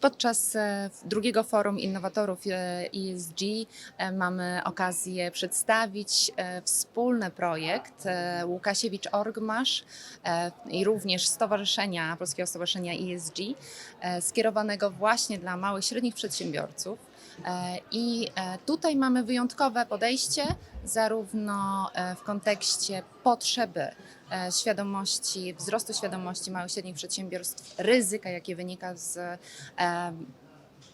Podczas e, drugiego forum innowatorów e, ESG e, mamy okazję przedstawić e, wspólny projekt e, Łukasiewicz-Orgmasz e, i również Stowarzyszenia, Polskiego Stowarzyszenia ESG, e, skierowanego właśnie dla małych, średnich przedsiębiorców. E, I e, tutaj mamy wyjątkowe podejście, zarówno e, w kontekście potrzeby świadomości, wzrostu świadomości małych, średnich przedsiębiorstw, ryzyka, jakie wynika z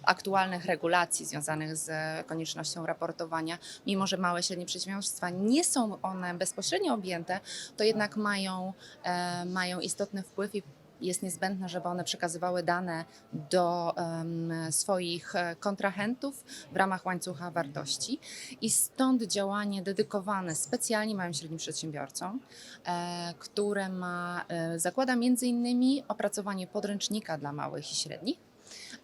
aktualnych regulacji związanych z koniecznością raportowania, mimo że małe i średnie przedsiębiorstwa nie są one bezpośrednio objęte, to jednak mają, e, mają istotny wpływ i jest niezbędne, żeby one przekazywały dane do em, swoich e, kontrahentów w ramach łańcucha wartości. I stąd działanie dedykowane specjalnie małym i średnim przedsiębiorcom, e, które ma, e, zakłada między innymi opracowanie podręcznika dla małych i średnich.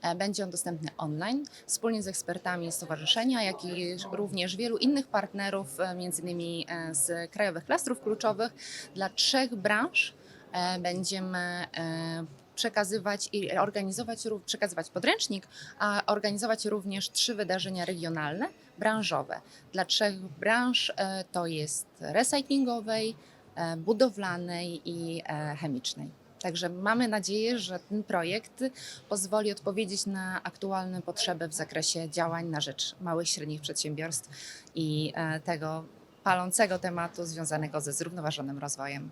E, Będzie on dostępny online wspólnie z ekspertami stowarzyszenia, jak i również wielu innych partnerów, e, między innymi e, z krajowych klastrów kluczowych dla trzech branż. Będziemy przekazywać i organizować, przekazywać podręcznik, a organizować również trzy wydarzenia regionalne, branżowe. Dla trzech branż to jest recyklingowej, budowlanej i chemicznej. Także mamy nadzieję, że ten projekt pozwoli odpowiedzieć na aktualne potrzeby w zakresie działań na rzecz małych i średnich przedsiębiorstw i e, tego palącego tematu związanego ze zrównoważonym rozwojem.